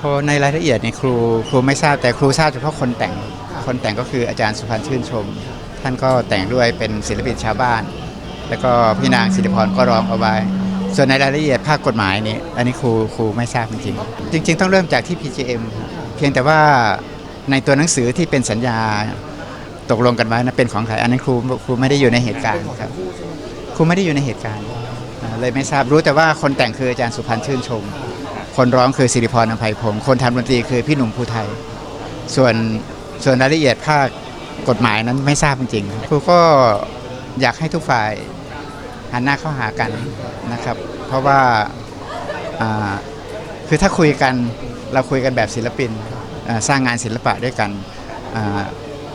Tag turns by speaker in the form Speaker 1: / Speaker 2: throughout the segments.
Speaker 1: พราะในรายละเอียดเนี่ยครูครูไม่ทราบแต่ครูทราบเฉพาะคนแต่งคนแต่งก็คืออาจารย์สุพันธ์ชื่นชม ท่านก็แต่งด้วยเป็นศิลปินชาวบ้าน แล้วก็พี่นางสิริพรก็ร้องเอาไว้ ส่วนในรายละเอียดภาคกฎหมายนี่อันนี้ครูครูไม่ทราบจริงๆจริง ๆ ต้องเริ่มจากที่ PGM เพียงแต่ว่าในตัวหนังสือที่เป็นสัญญาตกลงกันไว้นะเป็นของใครอันนั้นครูครูไม่ได้อยู่ในเหตุการณ์ครับครูไม่ได้อยู่ในเหตุการณ์เลยไม่ทราบรู้แต่ว่าคนแต่งคืออาจารย์สุพันธ์ชื่นชม คนร้องคือสิริพรอภัยพงศ์คนทำดนตรีคือพี่หนุ่มภูไทย ส่วนส่วนรายละเอียดภาคกฎหมายนั้นไม่ทราบจริงๆครูก็อยากให้ทุกฝ่ายหันหน้าเข้าหากันนะครับ เพราะว่าคือถ้าคุยกันเราคุยกันแบบศิลปินสร้างงานศิลปะด้วยกัน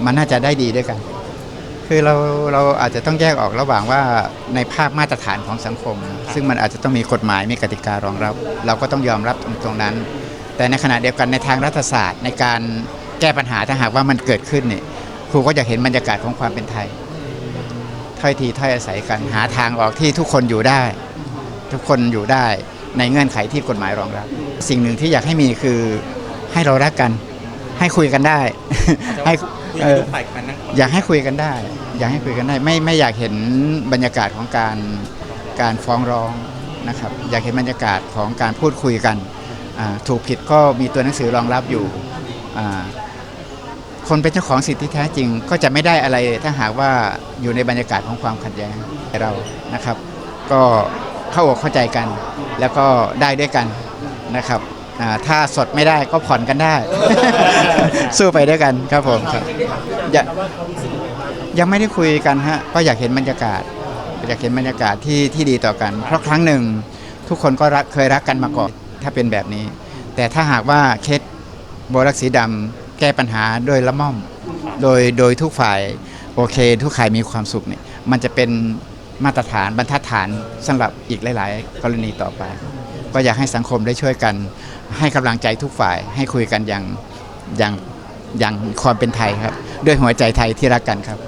Speaker 1: มันน่าจะได้ดีด้วยกัน คือเราเราอาจจะต้องแยกออกระหว่างว่าในภาพมาตรฐานของสังคม ซึ่งมันอาจจะต้องมีกฎหมายมีกติการองรับ เราก็ต้องยอมรับตรงตรงนั้น แต่ในขณะเดียวกันในทางรัฐศาสตร์ในการแก้ปัญหาถ้าหากว่ามันเกิดขึ้นเนี่ยครูก็อยากเห็นบรรยากาศของความเป็นไทยถ้อยทีถ้อยอาศัยกันหาทางออกที่ทุกคนอยู่ได้ ทุกคนอยู่ได้ในเงื่อนไขที่กฎหมายรองรับ สิ่งหนึ่งที่อยากให้มีคือให้เรารักกัน ให้คุยกันได้ให้
Speaker 2: คุย
Speaker 1: เอ
Speaker 2: กับ
Speaker 1: อ
Speaker 2: ทุกฝ่ายกันนั่ง
Speaker 1: อยากให้คุยกันได้ อยากให้คุยกันได้ ไม่ไม่อยากเห็นบรรยากาศของการการฟ้องร้องนะครับ อยากเห็นบรรยากาศของการพูดคุยกันอ่าถูกผิดก็มีตัวหนังสือรองรับอยู่อ่าคนเป็นเจ้าของสิทธิที่แท้จริง ก็จะไม่ได้อะไรถ้าหากว่าอยู่ในบรรยากาศของความขัดแย้งเรานะครับ ก็เข้าอกเข้าใจกัน แล้วก็ได้ด้วยกันนะครับอ่าถ้าสดไม่ได้ก็ผ่อนกันได้ สู้ไปด้วยกันครับผมครับอย่ายังไม่ได้คุยกันฮะก็อยากเห็นบรรยากาศ อยากเห็นบรรยากาศที่ที่ดีต่อกัน เพราะครั้งหนึ่งทุกคนก็รักเคยรักกันมาก่อนถ้าเป็นแบบนี้ แต่ถ้าหากว่าเคสโบรักสีดำแก้ปัญหาโดยละม่อม โดยโดยทุกฝ่ายโอเค ทุกฝ่ายมีความสุขเนี่ยมันจะเป็นมาตรฐานบรรทัดฐานสำหรับอีกหลาย ๆ กรณีต่อไป ก็อยากให้สังคมได้ช่วยกัน ให้กำลังใจทุกฝ่ายให้คุยกันอย่าง อย่างอย่างความเป็นไทยครับ ด้วยหัวใจไทยที่รักกันครับ